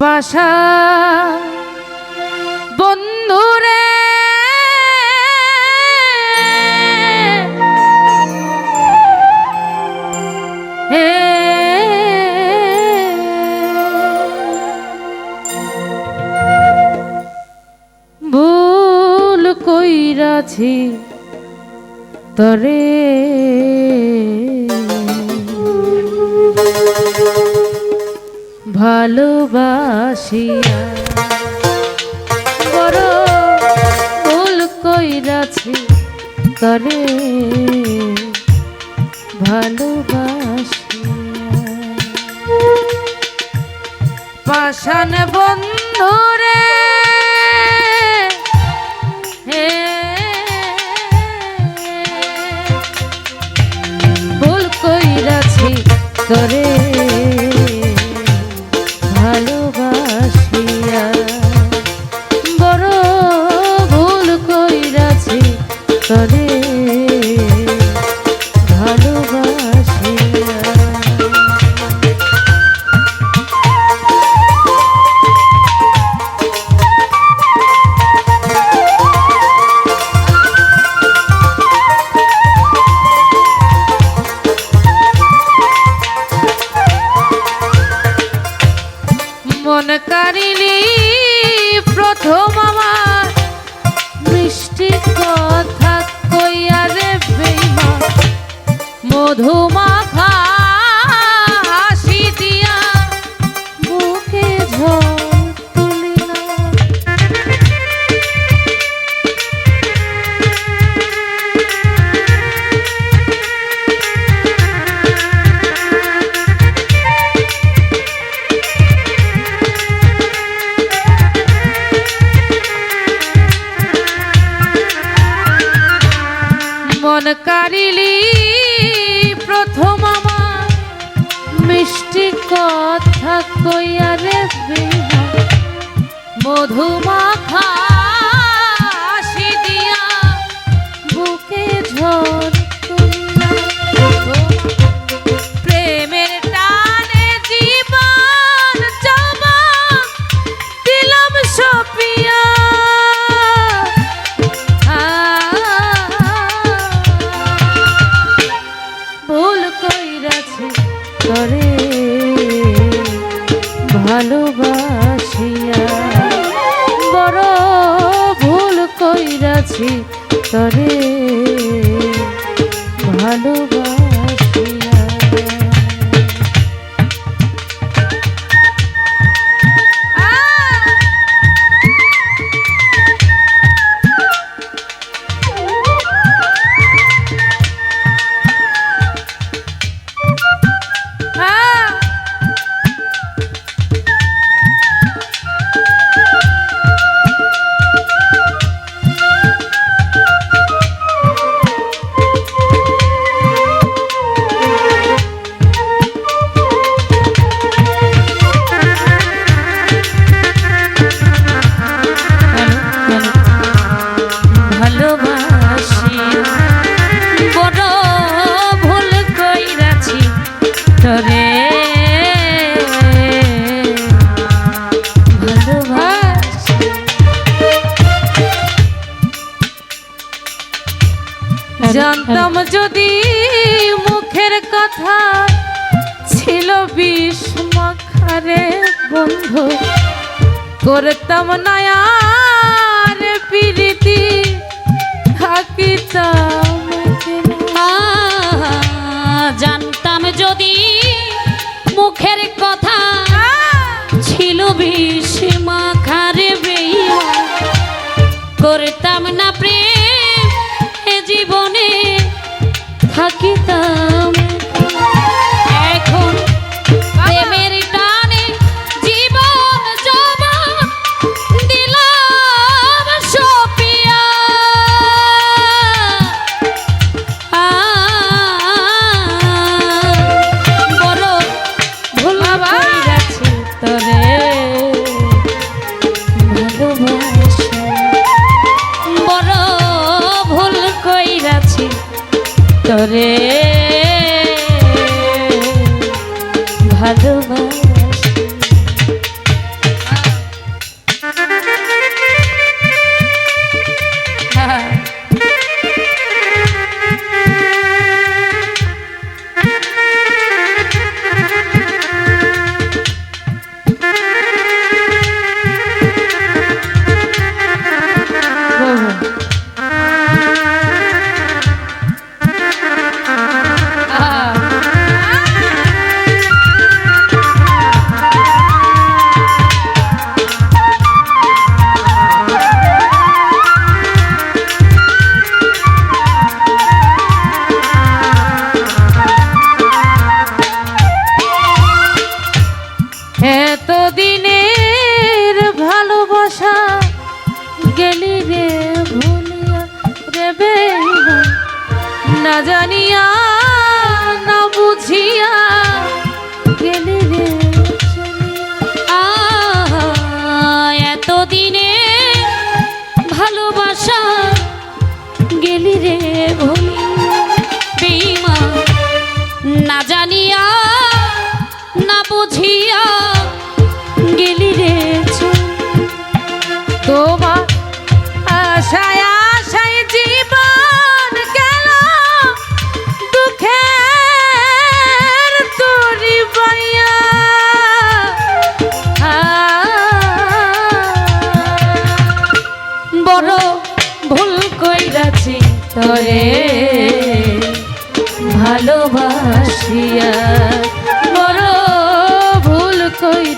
বাসা বন্ধুরে ভুল কইরাছি তরে। ভালোবাসিয়া। বড় ভুল কইরাছি করে ভালোবাসিয়া। পাশান বন্ধুরে করে ভালোবাসিয়া মন কারিনী মধুমা কইয়া রে মধুমাখা আছি তরে। ভালো জানতাম যদি মুখের কথা ছিল বিষমাখারে বন্ধু। করতাম নয়ার পিরিতি থাকিতাম বড় ভুল কইরাছি তরে। ভালোবাসিয়া বড় ভুল কইরা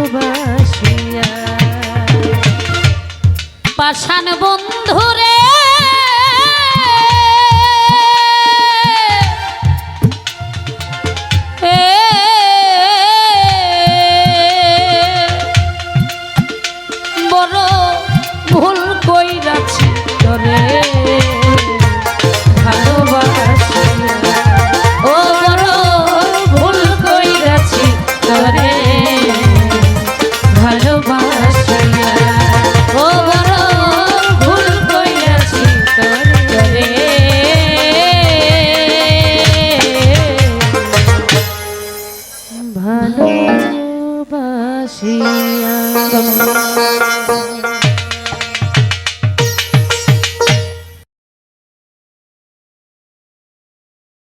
ভালোবাসিয়া। পাষাণ বন্ধুরে